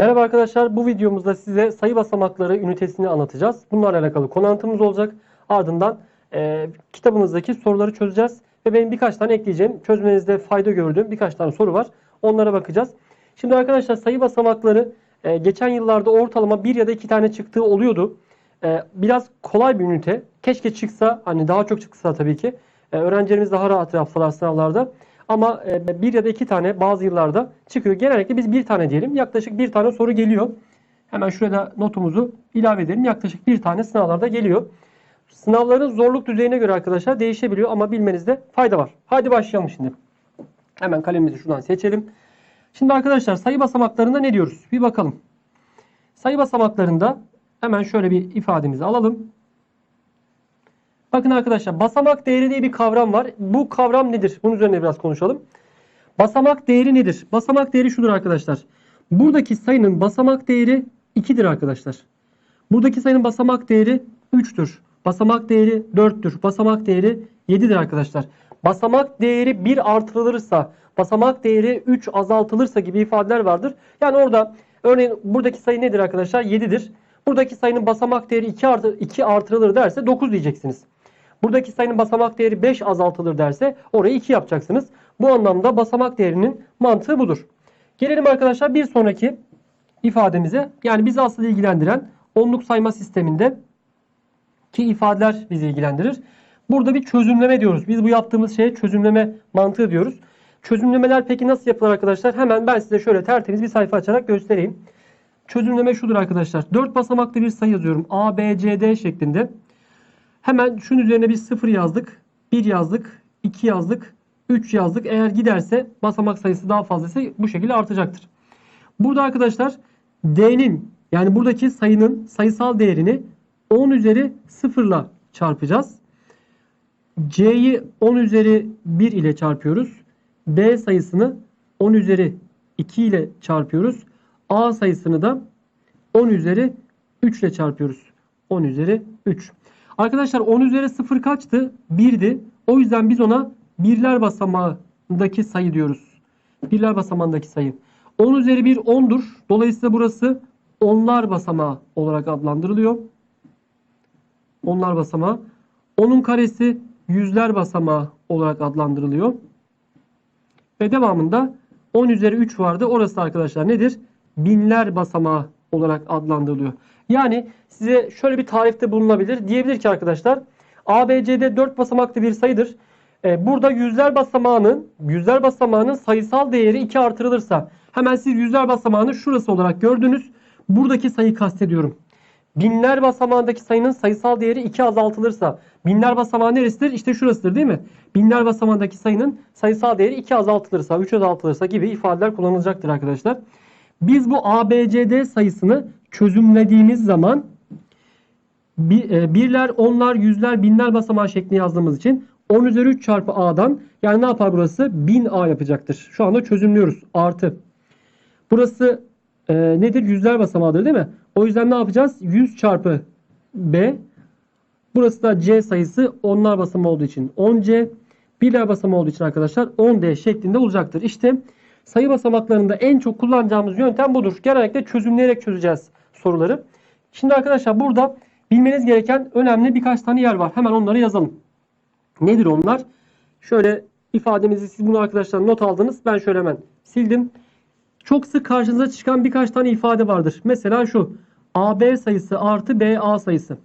Merhaba arkadaşlar. Bu videomuzda size sayı basamakları ünitesini anlatacağız. Bunlarla alakalı konu anlatımımız olacak. Ardından e, kitabımızdaki soruları çözeceğiz. Ve benim birkaç tane ekleyeceğim. Çözmenizde fayda gördüğüm birkaç tane soru var. Onlara bakacağız. Şimdi arkadaşlar sayı basamakları e, geçen yıllarda ortalama bir ya da iki tane çıktığı oluyordu. E, biraz kolay bir ünite. Keşke çıksa hani daha çok çıksa tabii ki. E, öğrencilerimiz daha rahat yapsalar sınavlarda. Ama e, bir ya da iki tane bazı yıllarda çıkıyor. Genellikle biz bir tane diyelim. Yaklaşık bir tane soru geliyor. Hemen şurada notumuzu ilave edelim. Yaklaşık bir tane sınavlarda geliyor. Sınavların zorluk düzeyine göre arkadaşlar değişebiliyor ama bilmenizde fayda var. Hadi başlayalım şimdi. Hemen kalemimizi şuradan seçelim. Şimdi arkadaşlar sayı basamaklarında ne diyoruz? Bir bakalım. Sayı basamaklarında hemen şöyle bir ifademizi alalım. Bakın arkadaşlar basamak değeri diye bir kavram var. Bu kavram nedir? Bunun üzerine biraz konuşalım. Basamak değeri nedir? Basamak değeri şudur arkadaşlar. Buradaki sayının basamak değeri 2'dir arkadaşlar. Buradaki sayının basamak değeri 3'tür. Basamak değeri 4'tür. Basamak değeri 7'dir arkadaşlar. Basamak değeri 1 artırılırsa, basamak değeri 3 azaltılırsa gibi ifadeler vardır. Yani orada örneğin buradaki sayı nedir arkadaşlar? 7'dir. Buradaki sayının basamak değeri 2, artı, 2 artırılır derse 9 diyeceksiniz. Buradaki sayının basamak değeri 5 azaltılır derse orayı 2 yapacaksınız. Bu anlamda basamak değerinin mantığı budur. Gelelim arkadaşlar bir sonraki ifademize. Yani bizi asıl ilgilendiren onluk sayma sisteminde ki ifadeler bizi ilgilendirir. Burada bir çözümleme diyoruz. Biz bu yaptığımız şeye çözümleme mantığı diyoruz. Çözümlemeler peki nasıl yapılır arkadaşlar? Hemen ben size şöyle tertemiz bir sayfa açarak göstereyim. Çözümleme şudur arkadaşlar. 4 basamaklı bir sayı yazıyorum. A, B, C, D şeklinde. Hemen şunun üzerine bir 0 yazdık. 1 yazdık. 2 yazdık. 3 yazdık. Eğer giderse basamak sayısı daha fazlaysa bu şekilde artacaktır. Burada arkadaşlar D'nin yani buradaki sayının sayısal değerini 10 üzeri 0 ile çarpacağız. C'yi 10 üzeri 1 ile çarpıyoruz. B sayısını 10 üzeri 2 ile çarpıyoruz. A sayısını da 10 üzeri 3 ile çarpıyoruz. 10 üzeri 3. Arkadaşlar 10 üzeri 0 kaçtı? 1'di. O yüzden biz ona birler basamağındaki sayı diyoruz. Birler basamağındaki sayı. 10 üzeri 1 10'dur. Dolayısıyla burası onlar basamağı olarak adlandırılıyor. Onlar basamağı. 10'un karesi yüzler basamağı olarak adlandırılıyor. Ve devamında 10 üzeri 3 vardı. Orası arkadaşlar nedir? Binler basamağı olarak adlandırılıyor. Yani size şöyle bir tarifte bulunabilir. Diyebilir ki arkadaşlar ABCD 4 basamaklı bir sayıdır. Ee, burada yüzler basamağının yüzler basamağının sayısal değeri 2 artırılırsa hemen siz yüzler basamağını şurası olarak gördünüz. Buradaki sayı kastediyorum. Binler basamağındaki sayının sayısal değeri 2 azaltılırsa binler basamağı neresidir? İşte şurasıdır değil mi? Binler basamağındaki sayının sayısal değeri 2 azaltılırsa, 3 azaltılırsa gibi ifadeler kullanılacaktır arkadaşlar. Biz bu ABCD sayısını çözümlediğimiz zaman e, birler, onlar, yüzler, binler basamağı şeklinde yazdığımız için 10 üzeri 3 çarpı A'dan yani ne yapar burası? 1000A yapacaktır. Şu anda çözümlüyoruz. Artı. Burası e, nedir? Yüzler basamağıdır değil mi? O yüzden ne yapacağız? 100 çarpı B. Burası da C sayısı onlar basamağı olduğu için 10C. Birler basamağı olduğu için arkadaşlar 10D şeklinde olacaktır. İşte sayı basamaklarında en çok kullanacağımız yöntem budur. Genellikle çözümleyerek çözeceğiz soruları. Şimdi arkadaşlar burada bilmeniz gereken önemli birkaç tane yer var. Hemen onları yazalım. Nedir onlar? Şöyle ifademizi siz bunu arkadaşlar not aldınız. Ben şöyle hemen sildim. Çok sık karşınıza çıkan birkaç tane ifade vardır. Mesela şu. AB sayısı artı BA sayısı.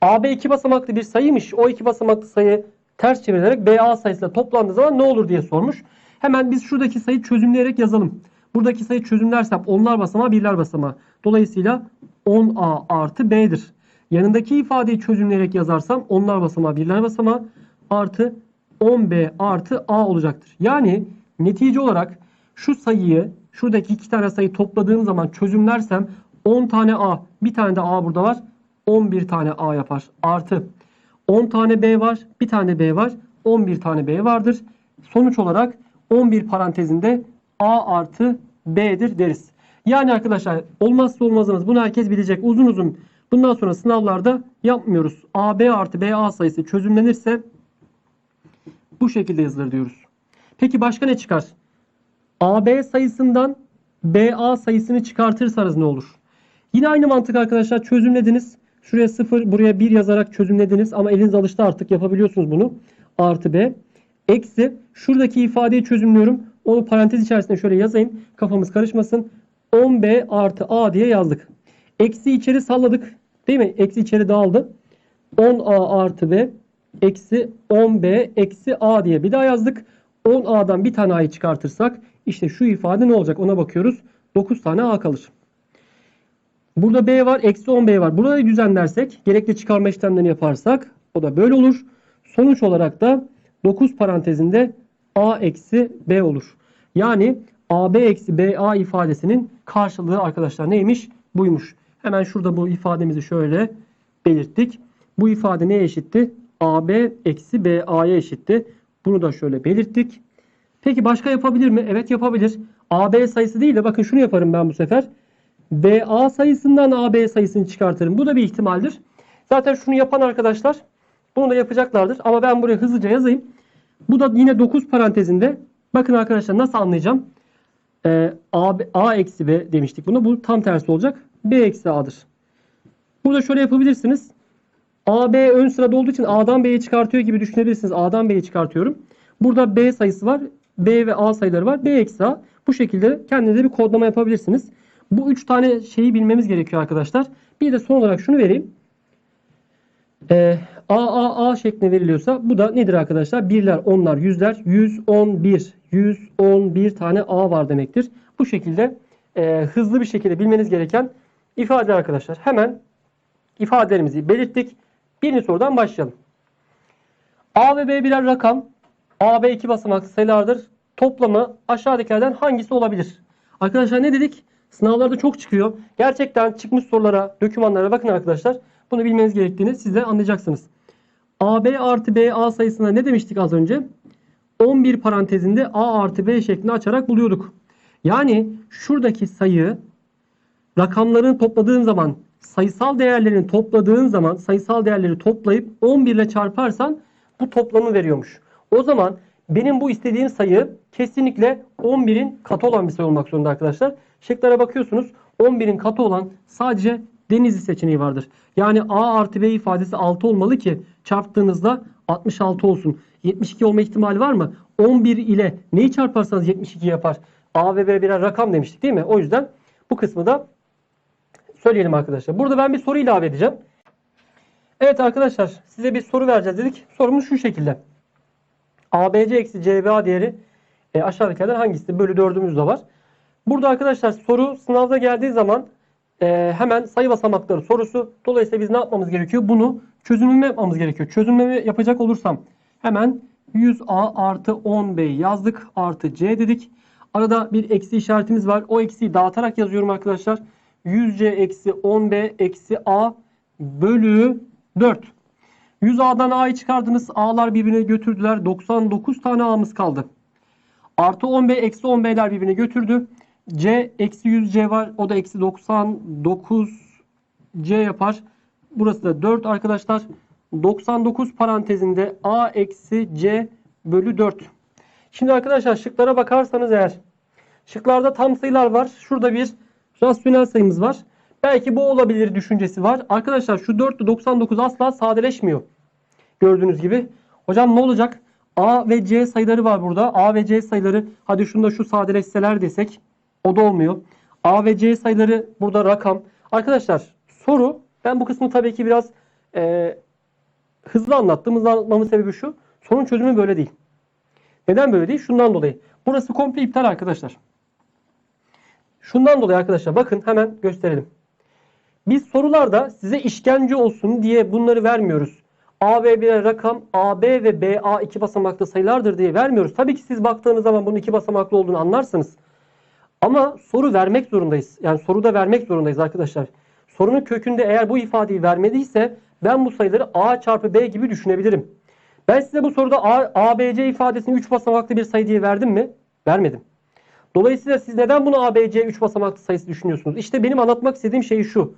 AB iki basamaklı bir sayıymış. O iki basamaklı sayı ters çevirilerek BA sayısıyla toplandığı zaman ne olur diye sormuş. Hemen biz şuradaki sayıyı çözümleyerek yazalım. Buradaki sayı çözümlersem onlar basamağı birler basamağı. Dolayısıyla 10A artı B'dir. Yanındaki ifadeyi çözümleyerek yazarsam onlar basamağı birler basamağı artı 10B artı A olacaktır. Yani netice olarak şu sayıyı şuradaki iki tane sayı topladığım zaman çözümlersem 10 tane A bir tane de A burada var. 11 tane A yapar. Artı 10 tane B var. Bir tane B var. 11 tane B vardır. Sonuç olarak 11 parantezinde A artı B'dir deriz. Yani arkadaşlar olmazsa olmazımız bunu herkes bilecek. Uzun uzun bundan sonra sınavlarda yapmıyoruz. AB artı BA sayısı çözümlenirse bu şekilde yazılır diyoruz. Peki başka ne çıkar? AB sayısından BA sayısını çıkartırsanız ne olur? Yine aynı mantık arkadaşlar çözümlediniz. Şuraya 0 buraya 1 yazarak çözümlediniz ama eliniz alıştı artık yapabiliyorsunuz bunu. Artı B. Eksi şuradaki ifadeyi çözümlüyorum. Onu parantez içerisinde şöyle yazayım. Kafamız karışmasın. 10B artı A diye yazdık. Eksi içeri salladık. Değil mi? Eksi içeri dağıldı. 10A artı B eksi 10B eksi A diye bir daha yazdık. 10A'dan bir tane A'yı çıkartırsak işte şu ifade ne olacak ona bakıyoruz. 9 tane A kalır. Burada B var. Eksi 10B var. Burada düzenlersek gerekli çıkarma işlemlerini yaparsak o da böyle olur. Sonuç olarak da 9 parantezinde A eksi B olur. Yani AB eksi BA ifadesinin karşılığı arkadaşlar neymiş? Buymuş. Hemen şurada bu ifademizi şöyle belirttik. Bu ifade neye eşitti? AB eksi BA'ya eşitti. Bunu da şöyle belirttik. Peki başka yapabilir mi? Evet yapabilir. AB sayısı değil de bakın şunu yaparım ben bu sefer. BA sayısından AB sayısını çıkartırım. Bu da bir ihtimaldir. Zaten şunu yapan arkadaşlar bunu da yapacaklardır. Ama ben buraya hızlıca yazayım. Bu da yine 9 parantezinde. Bakın arkadaşlar nasıl anlayacağım? Ee, A, A eksi B demiştik buna. Bu tam tersi olacak. B eksi A'dır. Burada şöyle yapabilirsiniz. AB ön sırada olduğu için A'dan B'ye çıkartıyor gibi düşünebilirsiniz. A'dan B'ye çıkartıyorum. Burada B sayısı var. B ve A sayıları var. B eksi A. Bu şekilde kendinize bir kodlama yapabilirsiniz. Bu üç tane şeyi bilmemiz gerekiyor arkadaşlar. Bir de son olarak şunu vereyim. Ee, A, A, A şeklinde veriliyorsa bu da nedir arkadaşlar? Birler, onlar, yüzler, 111. 111 tane A var demektir. Bu şekilde e, hızlı bir şekilde bilmeniz gereken ifadeler arkadaşlar. Hemen ifadelerimizi belirttik. Birinci sorudan başlayalım. A ve B birer rakam. A, B iki basamaklı sayılardır. Toplamı aşağıdakilerden hangisi olabilir? Arkadaşlar ne dedik? Sınavlarda çok çıkıyor. Gerçekten çıkmış sorulara, dokümanlara bakın arkadaşlar. Bunu bilmeniz gerektiğini siz de anlayacaksınız. AB artı BA sayısına ne demiştik az önce? 11 parantezinde A artı B şeklinde açarak buluyorduk. Yani şuradaki sayı rakamların topladığın zaman sayısal değerlerini topladığın zaman sayısal değerleri toplayıp 11 ile çarparsan bu toplamı veriyormuş. O zaman benim bu istediğim sayı kesinlikle 11'in katı olan bir sayı olmak zorunda arkadaşlar. Şıklara bakıyorsunuz 11'in katı olan sadece Denizli seçeneği vardır. Yani A artı B ifadesi 6 olmalı ki çarptığınızda 66 olsun. 72 olma ihtimali var mı? 11 ile neyi çarparsanız 72 yapar. A ve B birer rakam demiştik değil mi? O yüzden bu kısmı da söyleyelim arkadaşlar. Burada ben bir soru ilave edeceğim. Evet arkadaşlar size bir soru vereceğiz dedik. Sorumuz şu şekilde. ABC eksi CBA değeri e, aşağıdakilerden hangisi? Bölü 4'ümüz de var. Burada arkadaşlar soru sınavda geldiği zaman e, hemen sayı basamakları sorusu. Dolayısıyla biz ne yapmamız gerekiyor? Bunu çözümleme yapmamız gerekiyor. Çözümleme yapacak olursam hemen 100A artı 10B yazdık. Artı C dedik. Arada bir eksi işaretimiz var. O eksiyi dağıtarak yazıyorum arkadaşlar. 100C eksi 10B eksi A bölü 4. 100A'dan A'yı çıkardınız. A'lar birbirine götürdüler. 99 tane A'mız kaldı. Artı 10B eksi 10B'ler birbirine götürdü. C eksi 100C var. O da eksi 99 C yapar. Burası da 4 arkadaşlar. 99 parantezinde A eksi C bölü 4. Şimdi arkadaşlar şıklara bakarsanız eğer şıklarda tam sayılar var. Şurada bir rasyonel sayımız var. Belki bu olabilir düşüncesi var. Arkadaşlar şu 4 ile 99 asla sadeleşmiyor. Gördüğünüz gibi. Hocam ne olacak? A ve C sayıları var burada. A ve C sayıları hadi şunda şu sadeleşseler desek o da olmuyor. A ve C sayıları burada rakam. Arkadaşlar soru ben bu kısmı tabii ki biraz e, hızlı anlattım. Hızlı anlatmamın sebebi şu. Sorunun çözümü böyle değil. Neden böyle değil? Şundan dolayı. Burası komple iptal arkadaşlar. Şundan dolayı arkadaşlar bakın hemen gösterelim. Biz sorularda size işkence olsun diye bunları vermiyoruz. A ve bir rakam AB ve BA iki basamaklı sayılardır diye vermiyoruz. Tabii ki siz baktığınız zaman bunun iki basamaklı olduğunu anlarsınız. Ama soru vermek zorundayız. Yani soruda vermek zorundayız arkadaşlar. Sorunun kökünde eğer bu ifadeyi vermediyse ben bu sayıları A çarpı B gibi düşünebilirim. Ben size bu soruda A, ABC ifadesini 3 basamaklı bir sayı diye verdim mi? Vermedim. Dolayısıyla siz neden bunu ABC 3 basamaklı sayısı düşünüyorsunuz? İşte benim anlatmak istediğim şey şu.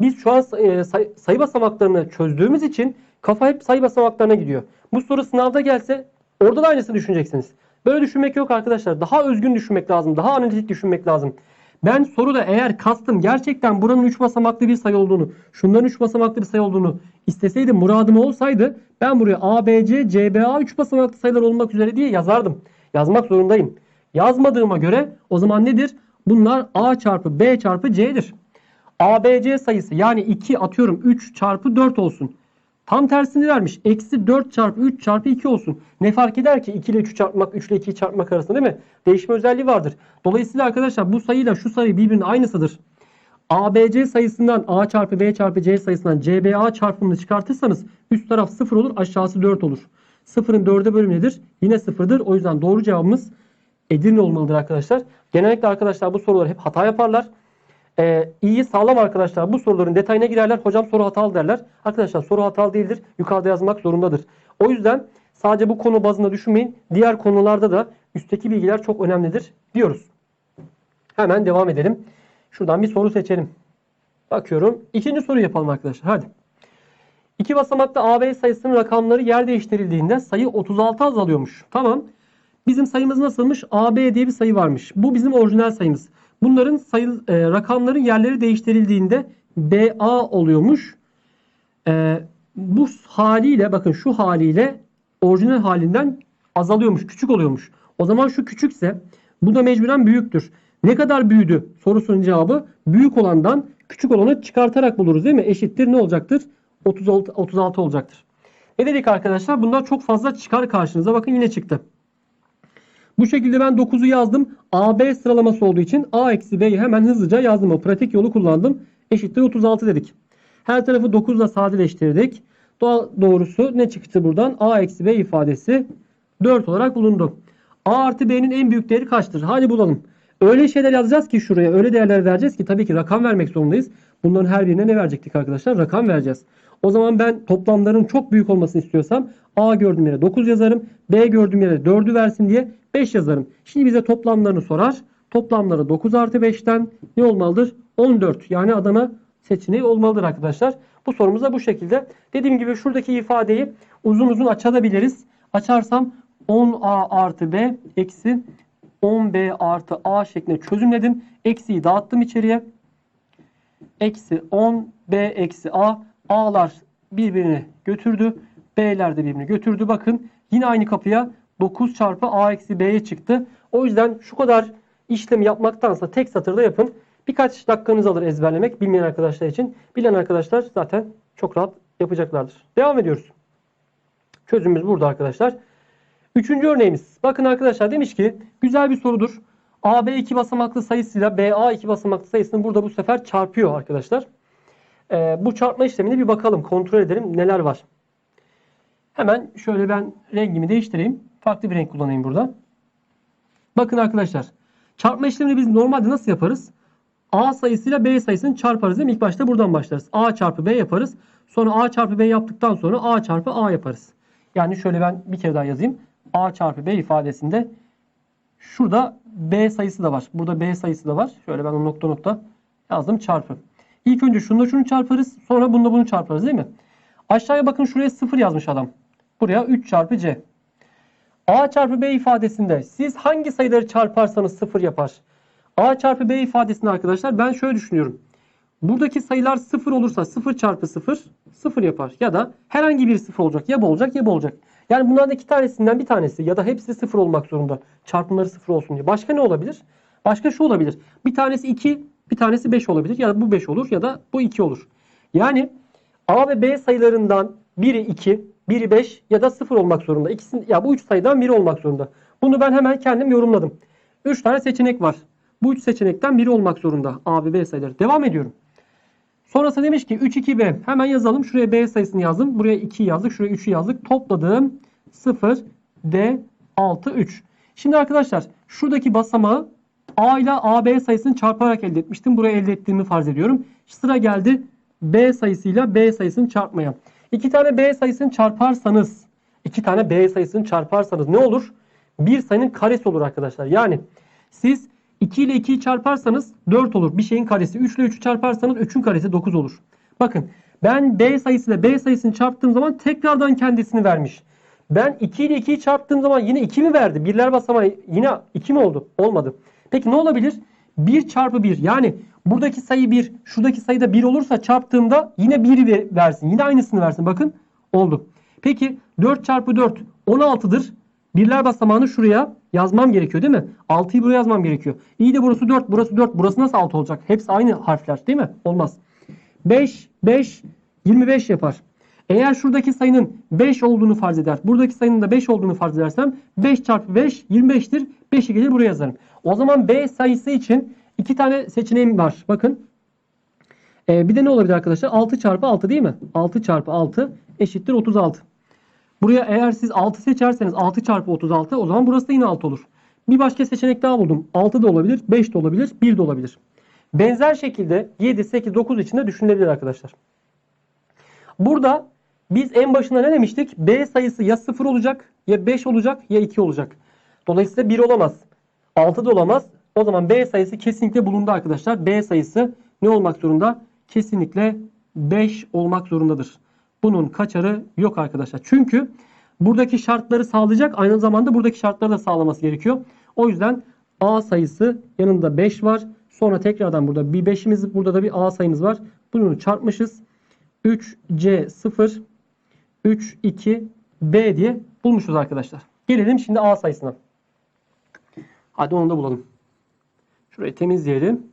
Biz şu an e, say- sayı basamaklarını çözdüğümüz için kafa hep sayı basamaklarına gidiyor. Bu soru sınavda gelse orada da aynısını düşüneceksiniz. Böyle düşünmek yok arkadaşlar. Daha özgün düşünmek lazım. Daha analitik düşünmek lazım. Ben soruda eğer kastım gerçekten buranın 3 basamaklı bir sayı olduğunu, şunların 3 basamaklı bir sayı olduğunu isteseydim, muradım olsaydı ben buraya A, B, C, C, B, A 3 basamaklı sayılar olmak üzere diye yazardım. Yazmak zorundayım. Yazmadığıma göre o zaman nedir? Bunlar A çarpı B çarpı C'dir. ABC sayısı yani 2 atıyorum 3 çarpı 4 olsun. Tam tersini vermiş. Eksi 4 çarpı 3 çarpı 2 olsun. Ne fark eder ki 2 ile 3'ü çarpmak 3 ile 2'yi çarpmak arasında değil mi? Değişme özelliği vardır. Dolayısıyla arkadaşlar bu sayıyla şu sayı birbirinin aynısıdır. ABC sayısından A çarpı B çarpı C sayısından CBA çarpımını çıkartırsanız üst taraf 0 olur aşağısı 4 olur. 0'ın 4'e bölümü nedir? Yine 0'dır. O yüzden doğru cevabımız Edirne olmalıdır arkadaşlar. Genellikle arkadaşlar bu soruları hep hata yaparlar. Ee, iyi sağlam arkadaşlar bu soruların detayına girerler. Hocam soru hatalı derler. Arkadaşlar soru hatalı değildir. Yukarıda yazmak zorundadır. O yüzden sadece bu konu bazında düşünmeyin. Diğer konularda da üstteki bilgiler çok önemlidir diyoruz. Hemen devam edelim. Şuradan bir soru seçelim. Bakıyorum. İkinci soru yapalım arkadaşlar. Hadi. İki basamaklı AB sayısının rakamları yer değiştirildiğinde sayı 36 azalıyormuş. Tamam. Bizim sayımız nasılmış? AB diye bir sayı varmış. Bu bizim orijinal sayımız. Bunların sayı, e, rakamların yerleri değiştirildiğinde BA oluyormuş. E, bu haliyle bakın şu haliyle orijinal halinden azalıyormuş. Küçük oluyormuş. O zaman şu küçükse bu da mecburen büyüktür. Ne kadar büyüdü sorusunun cevabı büyük olandan küçük olanı çıkartarak buluruz değil mi? Eşittir ne olacaktır? 36, 36 olacaktır. Ne dedik arkadaşlar? Bunlar çok fazla çıkar karşınıza. Bakın yine çıktı. Bu şekilde ben 9'u yazdım. AB sıralaması olduğu için A eksi B'yi hemen hızlıca yazdım. O pratik yolu kullandım. Eşittir 36 dedik. Her tarafı 9 ile sadeleştirdik. Doğrusu ne çıktı buradan? A eksi B ifadesi 4 olarak bulundu. A artı B'nin en büyük değeri kaçtır? Hadi bulalım. Öyle şeyler yazacağız ki şuraya öyle değerler vereceğiz ki tabii ki rakam vermek zorundayız. Bunların her birine ne verecektik arkadaşlar? Rakam vereceğiz. O zaman ben toplamların çok büyük olmasını istiyorsam A gördüğüm yere 9 yazarım. B gördüğüm yere 4'ü versin diye 5 yazarım. Şimdi bize toplamlarını sorar. Toplamları 9 artı 5'ten ne olmalıdır? 14. Yani Adana seçeneği olmalıdır arkadaşlar. Bu sorumuz da bu şekilde. Dediğim gibi şuradaki ifadeyi uzun uzun açabiliriz. Açarsam 10A artı B eksi 10B artı A şeklinde çözümledim. Eksiyi dağıttım içeriye. Eksi 10B eksi A. A'lar birbirini götürdü. B'ler de birbirini götürdü. Bakın yine aynı kapıya 9 çarpı A eksi B'ye çıktı. O yüzden şu kadar işlemi yapmaktansa tek satırda yapın. Birkaç dakikanız alır ezberlemek bilmeyen arkadaşlar için. Bilen arkadaşlar zaten çok rahat yapacaklardır. Devam ediyoruz. Çözümümüz burada arkadaşlar. Üçüncü örneğimiz. Bakın arkadaşlar demiş ki güzel bir sorudur. AB iki basamaklı sayısıyla BA iki basamaklı sayısını burada bu sefer çarpıyor arkadaşlar. Ee, bu çarpma işlemine bir bakalım. Kontrol edelim neler var. Hemen şöyle ben rengimi değiştireyim. Farklı bir renk kullanayım burada. Bakın arkadaşlar. Çarpma işlemini biz normalde nasıl yaparız? A sayısıyla B sayısını çarparız değil mi? İlk başta buradan başlarız. A çarpı B yaparız. Sonra A çarpı B yaptıktan sonra A çarpı A yaparız. Yani şöyle ben bir kere daha yazayım. A çarpı B ifadesinde şurada B sayısı da var. Burada B sayısı da var. Şöyle ben nokta nokta yazdım çarpı. İlk önce şunu da şunu çarparız. Sonra bunu da bunu çarparız değil mi? Aşağıya bakın şuraya 0 yazmış adam. Buraya 3 çarpı C. A çarpı B ifadesinde siz hangi sayıları çarparsanız 0 yapar. A çarpı B ifadesinde arkadaşlar ben şöyle düşünüyorum. Buradaki sayılar 0 olursa 0 çarpı 0 0 yapar. Ya da herhangi bir 0 olacak. Ya bu olacak ya bu olacak. Yani bunlardan iki tanesinden bir tanesi ya da hepsi 0 olmak zorunda. Çarpımları 0 olsun diye. Başka ne olabilir? Başka şu olabilir. Bir tanesi 2, bir tanesi 5 olabilir. Ya bu 5 olur ya da bu 2 olur. Yani A ve B sayılarından biri 2, biri 5 ya da 0 olmak zorunda. İkisinin, ya bu 3 sayıdan biri olmak zorunda. Bunu ben hemen kendim yorumladım. 3 tane seçenek var. Bu 3 seçenekten biri olmak zorunda. A ve B sayıları. Devam ediyorum. Sonrasında demiş ki 3, 2, B. Hemen yazalım. Şuraya B sayısını yazdım. Buraya 2 yazdık. Şuraya 3'ü yazdık. Topladım. 0, D, 6, 3. Şimdi arkadaşlar şuradaki basamağı A ile AB sayısını çarparak elde etmiştim. Buraya elde ettiğimi farz ediyorum. Sıra geldi B sayısıyla B sayısını çarpmaya. İki tane B sayısını çarparsanız, iki tane B sayısını çarparsanız ne olur? Bir sayının karesi olur arkadaşlar. Yani siz 2 ile 2'yi çarparsanız 4 olur. Bir şeyin karesi. 3 ile 3'ü çarparsanız 3'ün karesi 9 olur. Bakın ben B sayısıyla B sayısını çarptığım zaman tekrardan kendisini vermiş. Ben 2 ile 2'yi çarptığım zaman yine 2 mi verdi? Birler basamağı yine 2 mi oldu? Olmadı. Peki ne olabilir? 1 çarpı 1 yani buradaki sayı 1 şuradaki sayı da 1 olursa çarptığımda yine 1 versin. Yine aynısını versin. Bakın oldu. Peki 4 çarpı 4 16'dır. Birler basamağını şuraya yazmam gerekiyor değil mi? 6'yı buraya yazmam gerekiyor. İyi de burası 4, burası 4. Burası nasıl 6 olacak? Hepsi aynı harfler değil mi? Olmaz. 5, 5, 25 yapar. Eğer şuradaki sayının 5 olduğunu farz eder. Buradaki sayının da 5 olduğunu farz edersem 5 çarpı 5 25'tir. 5'i gelir buraya yazarım. O zaman B sayısı için iki tane seçeneğim var. Bakın. Ee, bir de ne olabilir arkadaşlar? 6 çarpı 6 değil mi? 6 çarpı 6 eşittir 36. Buraya eğer siz 6 seçerseniz 6 çarpı 36 o zaman burası da yine 6 olur. Bir başka seçenek daha buldum. 6 da olabilir, 5 de olabilir, 1 de olabilir. Benzer şekilde 7, 8, 9 için de düşünülebilir arkadaşlar. Burada biz en başında ne demiştik? B sayısı ya 0 olacak, ya 5 olacak, ya 2 olacak. Dolayısıyla 1 olamaz. 6 da olamaz. O zaman B sayısı kesinlikle bulundu arkadaşlar. B sayısı ne olmak zorunda? Kesinlikle 5 olmak zorundadır. Bunun kaçarı yok arkadaşlar. Çünkü buradaki şartları sağlayacak aynı zamanda buradaki şartları da sağlaması gerekiyor. O yüzden A sayısı yanında 5 var. Sonra tekrardan burada bir 5'imiz burada da bir A sayımız var. Bunu çarpmışız. 3C0 3-2-B diye bulmuşuz arkadaşlar. Gelelim şimdi A sayısına. Hadi onu da bulalım. Şurayı temizleyelim.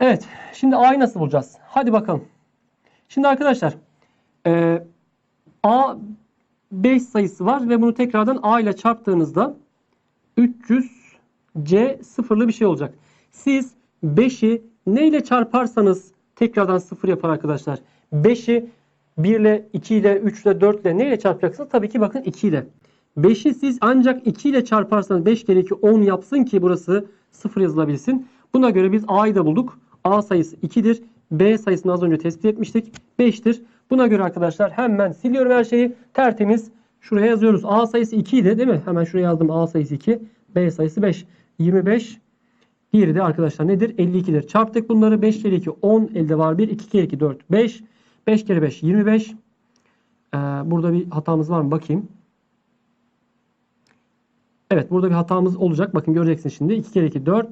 Evet. Şimdi A'yı nasıl bulacağız? Hadi bakalım. Şimdi arkadaşlar e, A 5 sayısı var ve bunu tekrardan A ile çarptığınızda 300 C sıfırlı bir şey olacak. Siz 5'i ne ile çarparsanız tekrardan sıfır yapar arkadaşlar. 5'i 1 ile 2 ile 3 ile 4 ile neyle çarpacaksınız? Tabii ki bakın 2 ile. 5'i siz ancak 2 ile çarparsanız 5 kere 2 10 yapsın ki burası 0 yazılabilsin. Buna göre biz A'yı da bulduk. A sayısı 2'dir. B sayısını az önce tespit etmiştik. 5'tir. Buna göre arkadaşlar hemen siliyorum her şeyi. Tertemiz. Şuraya yazıyoruz. A sayısı 2 idi değil mi? Hemen şuraya yazdım. A sayısı 2. B sayısı 5. 25. Diğeri de arkadaşlar nedir? 52'dir. Çarptık bunları. 5 kere 2 10. Elde var 1. 2 kere 2 4. 5. 5 kere 5 25. Ee, burada bir hatamız var mı? Bakayım. Evet burada bir hatamız olacak. Bakın göreceksiniz şimdi. 2 kere 2 4.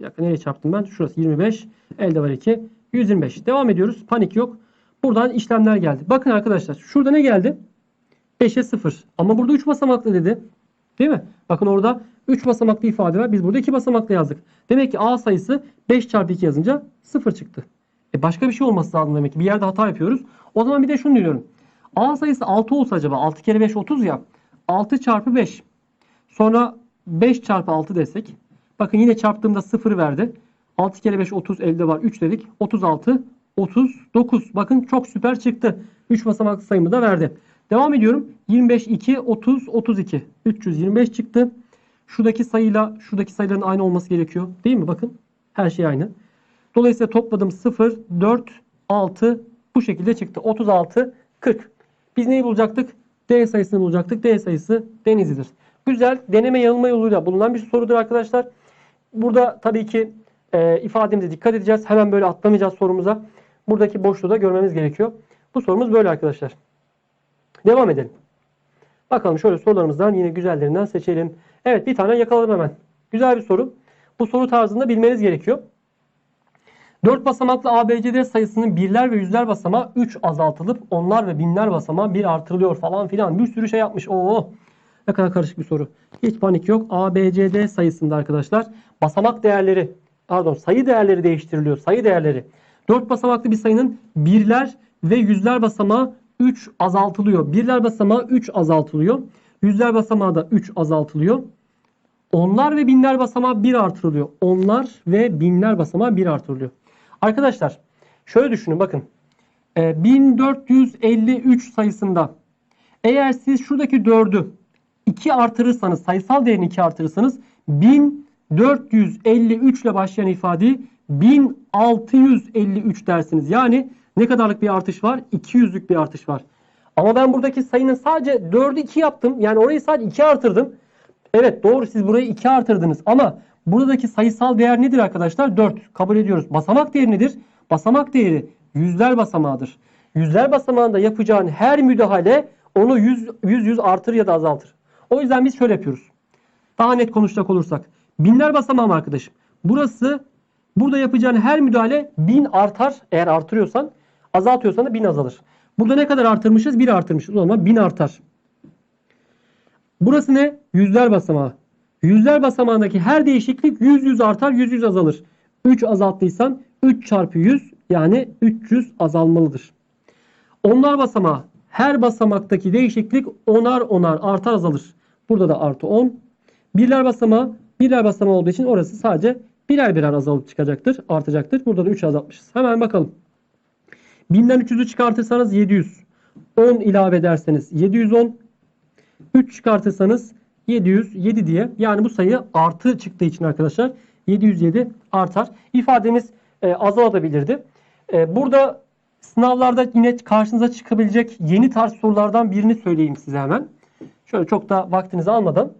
Bir nereye çarptım ben? Şurası 25. Elde var 2. 125. Devam ediyoruz. Panik yok. Buradan işlemler geldi. Bakın arkadaşlar. Şurada ne geldi? 5'e 0. Ama burada 3 basamaklı dedi. Değil mi? Bakın orada 3 basamaklı ifade var. Biz burada 2 basamaklı yazdık. Demek ki A sayısı 5 çarpı 2 yazınca 0 çıktı. E başka bir şey olması lazım demek ki. Bir yerde hata yapıyoruz. O zaman bir de şunu diyorum. A sayısı 6 olsa acaba 6 kere 5 30 ya. 6 çarpı 5. Sonra 5 çarpı 6 desek. Bakın yine çarptığımda 0 verdi. 6 kere 5 30 elde var 3 dedik. 36 39. Bakın çok süper çıktı. 3 basamaklı sayımı da verdi. Devam ediyorum. 25 2 30 32. 325 çıktı. Şuradaki sayıyla şuradaki sayıların aynı olması gerekiyor. Değil mi? Bakın. Her şey aynı. Dolayısıyla topladım 0 4 6 bu şekilde çıktı. 36 40. Biz neyi bulacaktık? D sayısını bulacaktık. D sayısı Denizli'dir. Güzel. Deneme yanılma yoluyla bulunan bir sorudur arkadaşlar. Burada tabii ki e, ifademize dikkat edeceğiz. Hemen böyle atlamayacağız sorumuza. Buradaki boşluğu da görmemiz gerekiyor. Bu sorumuz böyle arkadaşlar. Devam edelim. Bakalım şöyle sorularımızdan yine güzellerinden seçelim. Evet bir tane yakaladım hemen. Güzel bir soru. Bu soru tarzında bilmeniz gerekiyor. 4 basamaklı ABCD sayısının birler ve yüzler basamağı 3 azaltılıp onlar ve binler basamağı 1 artırılıyor falan filan. Bir sürü şey yapmış. Oo. Ne kadar karışık bir soru. Hiç panik yok. ABCD sayısında arkadaşlar basamak değerleri pardon sayı değerleri değiştiriliyor. Sayı değerleri. 4 basamaklı bir sayının birler ve yüzler basamağı 3 azaltılıyor. Birler basamağı 3 azaltılıyor. Yüzler basamağı da 3 azaltılıyor. Onlar ve binler basamağı 1 artırılıyor. Onlar ve binler basamağı 1 artırılıyor. Arkadaşlar şöyle düşünün bakın. Ee, 1453 sayısında eğer siz şuradaki 4'ü 2 artırırsanız sayısal değerini 2 artırırsanız 1453 ile başlayan ifadeyi 1653 dersiniz. Yani ne kadarlık bir artış var? 200'lük bir artış var. Ama ben buradaki sayının sadece 4'ü 2 yaptım. Yani orayı sadece 2 artırdım. Evet doğru siz burayı 2 artırdınız ama buradaki sayısal değer nedir arkadaşlar? 4. Kabul ediyoruz. Basamak değeri nedir? Basamak değeri yüzler basamağıdır. Yüzler basamağında yapacağın her müdahale onu 100 100 100 artır ya da azaltır. O yüzden biz şöyle yapıyoruz. Daha net konuşacak olursak Binler basamağı mı arkadaşım? Burası burada yapacağın her müdahale 1000 artar eğer artırıyorsan. Azaltıyorsan da 1000 azalır. Burada ne kadar artırmışız? 1 artırmışız. O zaman 1000 artar. Burası ne? Yüzler basamağı. Yüzler basamağındaki her değişiklik 100 100 artar 100 100 azalır. 3 azalttıysan 3 çarpı 100 yani 300 azalmalıdır. Onlar basamağı. Her basamaktaki değişiklik onar onar artar azalır. Burada da artı 10. Birler basamağı birler basamağı olduğu için orası sadece birer birer azalıp çıkacaktır. Artacaktır. Burada da 3 azaltmışız. Hemen bakalım. 1000'den 300'ü çıkartırsanız 700. 10 ilave ederseniz 710. 3 çıkartırsanız 707 diye. Yani bu sayı artı çıktığı için arkadaşlar 707 artar. İfademiz e, azalabilirdi. E, burada sınavlarda yine karşınıza çıkabilecek yeni tarz sorulardan birini söyleyeyim size hemen. Şöyle çok da vaktinizi almadan.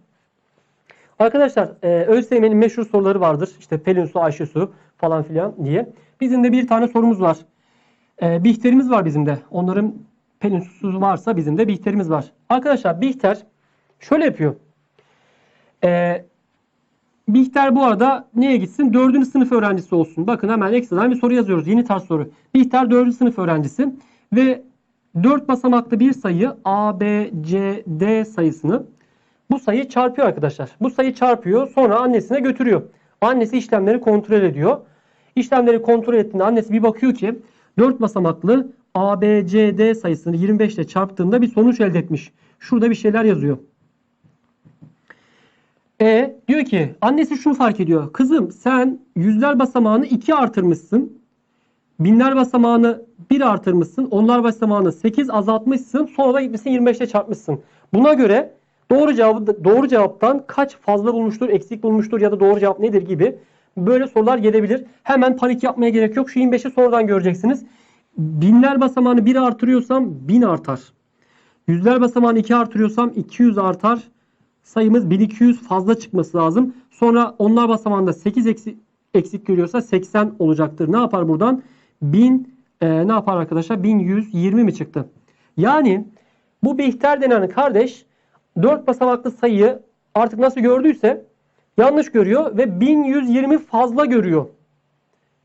Arkadaşlar e, ÖSYM'nin meşhur soruları vardır. İşte Pelin Su, Ayşe Su falan filan diye. Bizim de bir tane sorumuz var. E, Bihter'imiz var bizim de. Onların Pelin Su'su varsa bizim de Bihter'imiz var. Arkadaşlar Bihter şöyle yapıyor. E, Bihter bu arada neye gitsin? Dördüncü sınıf öğrencisi olsun. Bakın hemen ekstradan bir soru yazıyoruz. Yeni tarz soru. Bihter dördüncü sınıf öğrencisi ve 4 basamaklı bir sayı A, B, C, D sayısını bu sayı çarpıyor arkadaşlar. Bu sayı çarpıyor sonra annesine götürüyor. Annesi işlemleri kontrol ediyor. İşlemleri kontrol ettiğinde annesi bir bakıyor ki 4 basamaklı A, B, C, D sayısını 25 ile çarptığında bir sonuç elde etmiş. Şurada bir şeyler yazıyor. E diyor ki annesi şunu fark ediyor. Kızım sen yüzler basamağını 2 artırmışsın. Binler basamağını 1 artırmışsın. Onlar basamağını 8 azaltmışsın. Sonra da gitmişsin 25 ile çarpmışsın. Buna göre doğru cevabı doğru cevaptan kaç fazla bulmuştur, eksik bulmuştur ya da doğru cevap nedir gibi böyle sorular gelebilir. Hemen panik yapmaya gerek yok. Şu 25'i sonradan göreceksiniz. Binler basamağını 1 artırıyorsam 1000 artar. Yüzler basamağını 2 artırıyorsam 200 artar. Sayımız 1200 fazla çıkması lazım. Sonra onlar basamağında 8 eksik, eksik görüyorsa 80 olacaktır. Ne yapar buradan? 1000 e, ne yapar arkadaşlar? 1120 mi çıktı? Yani bu Bihter denen kardeş 4 basamaklı sayıyı artık nasıl gördüyse yanlış görüyor ve 1120 fazla görüyor.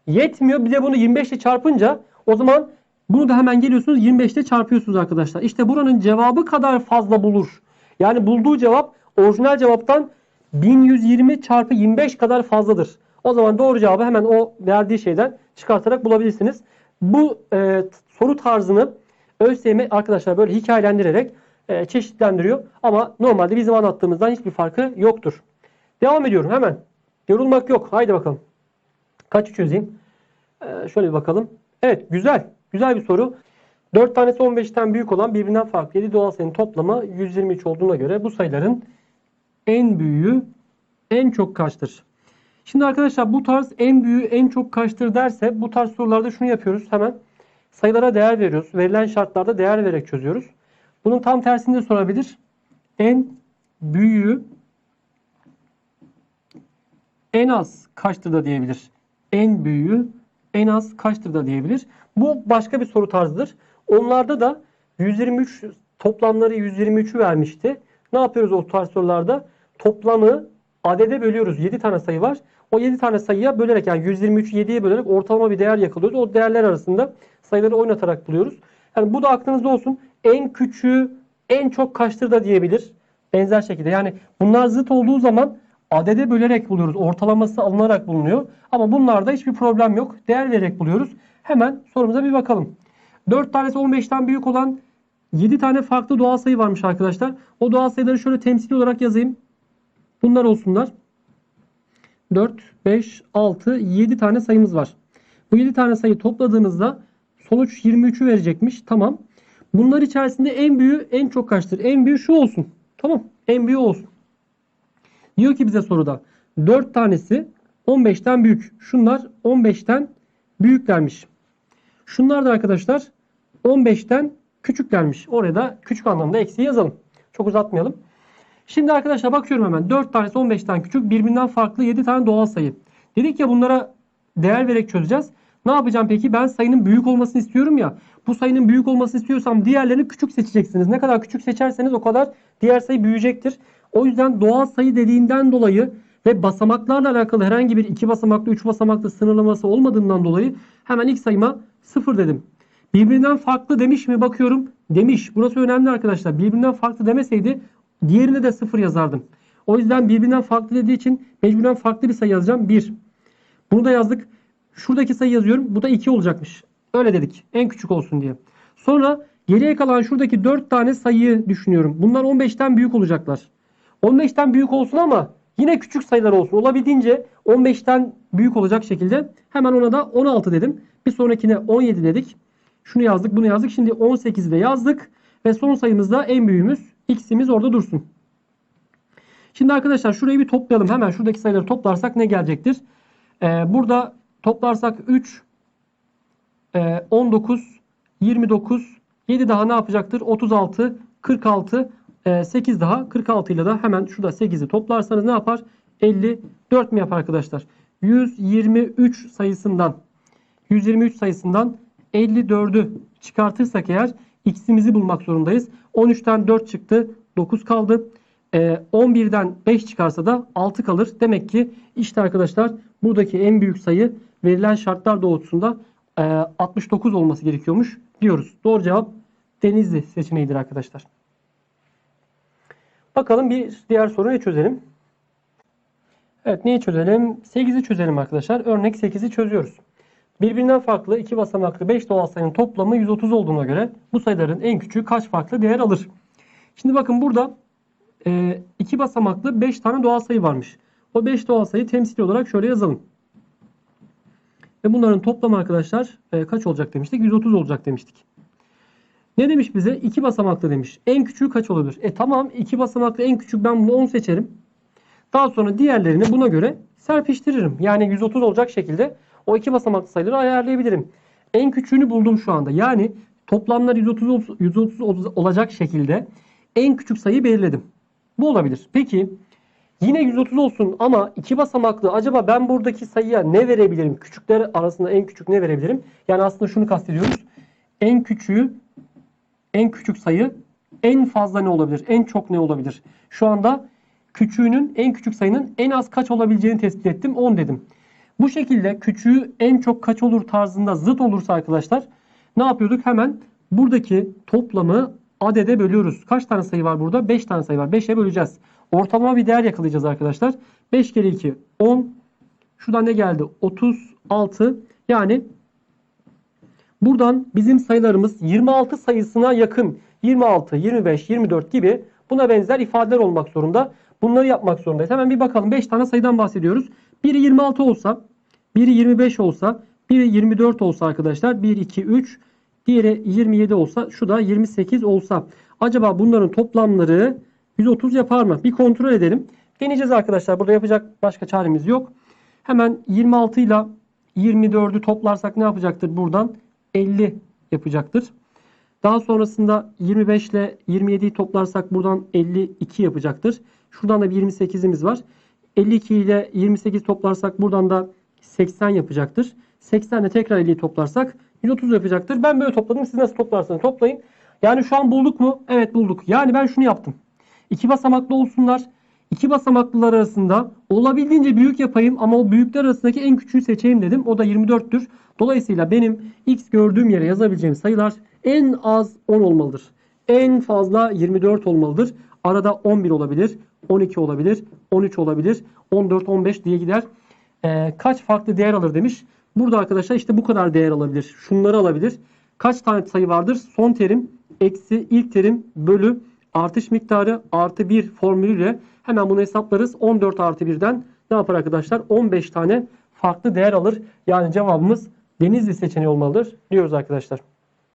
Yetmiyor. Bir de bunu 25 ile çarpınca o zaman bunu da hemen geliyorsunuz 25 ile çarpıyorsunuz arkadaşlar. İşte buranın cevabı kadar fazla bulur. Yani bulduğu cevap orijinal cevaptan 1120 çarpı 25 kadar fazladır. O zaman doğru cevabı hemen o verdiği şeyden çıkartarak bulabilirsiniz. Bu e, soru tarzını ÖSYM arkadaşlar böyle hikayelendirerek e, çeşitlendiriyor. Ama normalde bizim anlattığımızdan hiçbir farkı yoktur. Devam ediyorum hemen. Yorulmak yok. Haydi bakalım. Kaçı çözeyim? Ee, şöyle bir bakalım. Evet güzel. Güzel bir soru. 4 tanesi 15'ten büyük olan birbirinden farklı 7 doğal sayının toplamı 123 olduğuna göre bu sayıların en büyüğü en çok kaçtır? Şimdi arkadaşlar bu tarz en büyüğü en çok kaçtır derse bu tarz sorularda şunu yapıyoruz hemen. Sayılara değer veriyoruz. Verilen şartlarda değer vererek çözüyoruz. Bunun tam tersini de sorabilir. En büyüğü en az kaçtır da diyebilir. En büyüğü en az kaçtır da diyebilir. Bu başka bir soru tarzıdır. Onlarda da 123 toplamları 123'ü vermişti. Ne yapıyoruz o tarz sorularda? Toplamı adede bölüyoruz. 7 tane sayı var. O 7 tane sayıya bölerek yani 123'ü 7'ye bölerek ortalama bir değer yakalıyoruz. O değerler arasında sayıları oynatarak buluyoruz. Yani bu da aklınızda olsun. En küçüğü en çok kaçtır da diyebilir. Benzer şekilde. Yani bunlar zıt olduğu zaman adede bölerek buluyoruz. Ortalaması alınarak bulunuyor. Ama bunlarda hiçbir problem yok. Değer vererek buluyoruz. Hemen sorumuza bir bakalım. 4 tanesi 15'ten büyük olan 7 tane farklı doğal sayı varmış arkadaşlar. O doğal sayıları şöyle temsili olarak yazayım. Bunlar olsunlar. 4, 5, 6, 7 tane sayımız var. Bu 7 tane sayı topladığınızda sonuç 23'ü verecekmiş. Tamam. Bunlar içerisinde en büyüğü en çok kaçtır? En büyüğü şu olsun. Tamam. En büyüğü olsun. Diyor ki bize soruda 4 tanesi 15'ten büyük. Şunlar 15'ten büyüklermiş. Şunlar da arkadaşlar 15'ten küçüklermiş. Oraya da küçük anlamda eksi yazalım. Çok uzatmayalım. Şimdi arkadaşlar bakıyorum hemen. 4 tanesi 15'ten küçük. Birbirinden farklı 7 tane doğal sayı. Dedik ya bunlara değer vererek çözeceğiz. Ne yapacağım peki? Ben sayının büyük olmasını istiyorum ya. Bu sayının büyük olmasını istiyorsam diğerlerini küçük seçeceksiniz. Ne kadar küçük seçerseniz o kadar diğer sayı büyüyecektir. O yüzden doğal sayı dediğinden dolayı ve basamaklarla alakalı herhangi bir iki basamaklı, üç basamaklı sınırlaması olmadığından dolayı hemen ilk sayıma 0 dedim. Birbirinden farklı demiş mi bakıyorum. Demiş. Burası önemli arkadaşlar. Birbirinden farklı demeseydi diğerine de 0 yazardım. O yüzden birbirinden farklı dediği için mecburen farklı bir sayı yazacağım. 1. Bunu da yazdık. Şuradaki sayı yazıyorum. Bu da 2 olacakmış. Öyle dedik. En küçük olsun diye. Sonra geriye kalan şuradaki 4 tane sayıyı düşünüyorum. Bunlar 15'ten büyük olacaklar. 15'ten büyük olsun ama yine küçük sayılar olsun. Olabildiğince 15'ten büyük olacak şekilde hemen ona da 16 dedim. Bir sonrakine 17 dedik. Şunu yazdık, bunu yazdık. Şimdi 18'i de yazdık. Ve son sayımızda en büyüğümüz x'imiz orada dursun. Şimdi arkadaşlar şurayı bir toplayalım. Hemen şuradaki sayıları toplarsak ne gelecektir? Ee, burada toplarsak 3, e, 19, 29, 7 daha ne yapacaktır? 36, 46, e, 8 daha 46 ile de hemen şurada 8'i toplarsanız ne yapar? 54 mi yapar arkadaşlar? 123 sayısından 123 sayısından 54'ü çıkartırsak eğer x'imizi bulmak zorundayız. 13'ten 4 çıktı. 9 kaldı. Ee, 11'den 5 çıkarsa da 6 kalır. Demek ki işte arkadaşlar buradaki en büyük sayı verilen şartlar doğrultusunda e, 69 olması gerekiyormuş diyoruz. Doğru cevap Denizli seçeneğidir arkadaşlar. Bakalım bir diğer soruyu çözelim. Evet neyi çözelim? 8'i çözelim arkadaşlar. Örnek 8'i çözüyoruz. Birbirinden farklı iki basamaklı 5 doğal sayının toplamı 130 olduğuna göre bu sayıların en küçüğü kaç farklı değer alır? Şimdi bakın burada e, iki basamaklı 5 tane doğal sayı varmış. O 5 doğal sayı temsili olarak şöyle yazalım. Ve bunların toplamı arkadaşlar e, kaç olacak demiştik? 130 olacak demiştik. Ne demiş bize? 2 basamaklı demiş. En küçüğü kaç olabilir? E tamam 2 basamaklı en küçük ben bunu 10 seçerim. Daha sonra diğerlerini buna göre serpiştiririm. Yani 130 olacak şekilde o iki basamaklı sayıları ayarlayabilirim. En küçüğünü buldum şu anda. Yani toplamlar 130, 130 olacak şekilde en küçük sayıyı belirledim. Bu olabilir. Peki yine 130 olsun ama iki basamaklı acaba ben buradaki sayıya ne verebilirim? Küçükler arasında en küçük ne verebilirim? Yani aslında şunu kastediyoruz. En küçüğü en küçük sayı en fazla ne olabilir? En çok ne olabilir? Şu anda küçüğünün en küçük sayının en az kaç olabileceğini tespit ettim. 10 dedim. Bu şekilde küçüğü en çok kaç olur tarzında zıt olursa arkadaşlar ne yapıyorduk? Hemen buradaki toplamı adede bölüyoruz. Kaç tane sayı var burada? 5 tane sayı var. 5'e böleceğiz. Ortalama bir değer yakalayacağız arkadaşlar. 5 kere 2 10. Şuradan ne geldi? 36. Yani buradan bizim sayılarımız 26 sayısına yakın. 26, 25, 24 gibi buna benzer ifadeler olmak zorunda. Bunları yapmak zorundayız. Hemen bir bakalım. 5 tane sayıdan bahsediyoruz. Biri 26 olsa, biri 25 olsa, biri 24 olsa arkadaşlar 1, 2, 3, diğeri 27 olsa, şu da 28 olsa. Acaba bunların toplamları 130 yapar mı? Bir kontrol edelim. Deneyeceğiz arkadaşlar. Burada yapacak başka çaremiz yok. Hemen 26 ile 24'ü toplarsak ne yapacaktır buradan? 50 yapacaktır. Daha sonrasında 25 ile 27'yi toplarsak buradan 52 yapacaktır. Şuradan da bir 28'imiz var. 52 ile 28 toplarsak buradan da 80 yapacaktır. 80 ile tekrar 50'yi toplarsak 130 yapacaktır. Ben böyle topladım. Siz nasıl toplarsanız toplayın. Yani şu an bulduk mu? Evet bulduk. Yani ben şunu yaptım. İki basamaklı olsunlar. İki basamaklılar arasında olabildiğince büyük yapayım ama o büyükler arasındaki en küçüğü seçeyim dedim. O da 24'tür. Dolayısıyla benim x gördüğüm yere yazabileceğim sayılar en az 10 olmalıdır. En fazla 24 olmalıdır. Arada 11 olabilir, 12 olabilir, 13 olabilir, 14, 15 diye gider. Ee, kaç farklı değer alır demiş. Burada arkadaşlar işte bu kadar değer alabilir. Şunları alabilir. Kaç tane sayı vardır? Son terim eksi ilk terim bölü artış miktarı artı 1 formülüyle hemen bunu hesaplarız. 14 artı 1'den ne yapar arkadaşlar? 15 tane farklı değer alır. Yani cevabımız Denizli seçeneği olmalıdır diyoruz arkadaşlar.